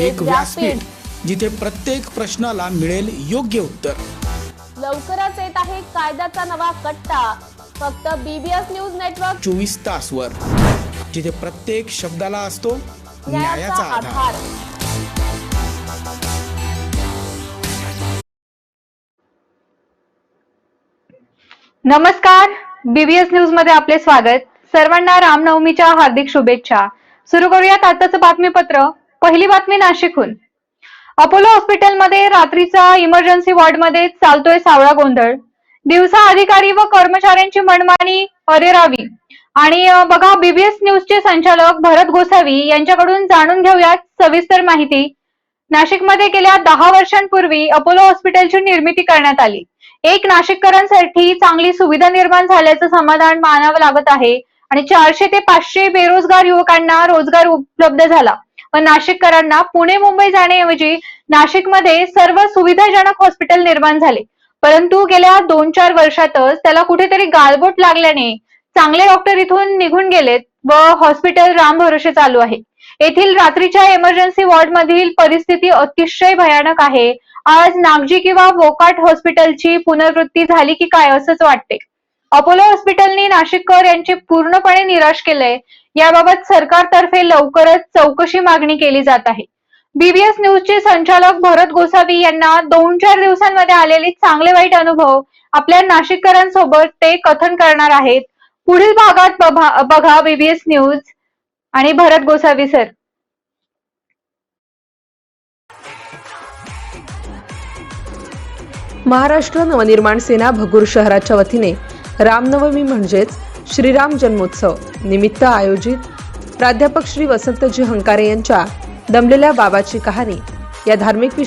एक व्यासपीठ जिथे प्रत्येक प्रश्नाला मिळेल योग्य उत्तर. लवकरच येत आहे कायद्याचा नवा कट्टा. फक्त बीबीएस न्यूज नेटवर्क चोवीस तास वर जिथे प्रत्येक शब्दाला असतो न्यायाचा आधार. नमस्कार बीबीएस न्यूजमध्ये आपले स्वागत. सर्वांना रामनवमीच्या हार्दिक शुभेच्छा. सुरू करूयात आताचं बातमीपत्र. पहिली बातमी नाशिकहून. अपोलो हॉस्पिटलमध्ये रात्रीचा इमर्जन्सी वॉर्डमध्ये चालतोय सावळा गोंधळ. दिवसा अधिकारी व कर्मचाऱ्यांची मनमानी अरेरावी. आणि बघा बीबीएस न्यूजचे संचालक भरत गोसावी यांच्याकडून जाणून घेऊयात सविस्तर माहिती. नाशिकमध्ये गेल्या दहा वर्षांपूर्वी अपोलो हॉस्पिटलची निर्मिती करण्यात आली. एक नाशिककरांसाठी चांगली सुविधा निर्माण झाल्याचं समाधान मानावं लागत आहे आणि चारशे ते पाचशे बेरोजगार युवकांना रोजगार उपलब्ध झाला. पण नाशिककरांना पुणे मुंबई जाण्याऐवजी नाशिकमध्ये सर्व सुविधाजनक हॉस्पिटल निर्माण झाले. परंतु गेल्या दोन चार वर्षातच त्याला कुठेतरी गालबोट लागल्याने चांगले डॉक्टर इथून निघून गेलेत व हॉस्पिटल रामभरोसे चालू आहे. येथील रात्रीच्या इमर्जन्सी वॉर्ड मधील परिस्थिती अतिशय भयानक आहे. आज नागजी किंवा वोकाट हॉस्पिटलची पुनर्वृत्ती झाली की काय असंच वाटते? अपोलो हॉस्पिटलनी नाशिककर यांचे पूर्णपणे निराश केलंय. याबाबत सरकारतर्फे लवकरच चौकशी मागणी केली जात आहे. बीबीएस न्यूजचे संचालक भरत गोसावी यांना दोन चार दिवसांमध्ये आलेले चांगले वाईट अनुभव आपल्या नाशिककरांसोबत ते कथन करणार आहेत. पुढील भागात बघा- बघा बीबीएस न्यूज आणि भरत गोसावी सर. महाराष्ट्र नवनिर्माण सेना भगूर शहराच्या वतीने रामनवमी म्हणजेच श्रीराम जन्मोत्सव निमित्त आयोजित प्राध्यापक श्री वसंतजी हंकारे यांच्या दमलेल्या बाबाची कहाणी या धार्मिक विषय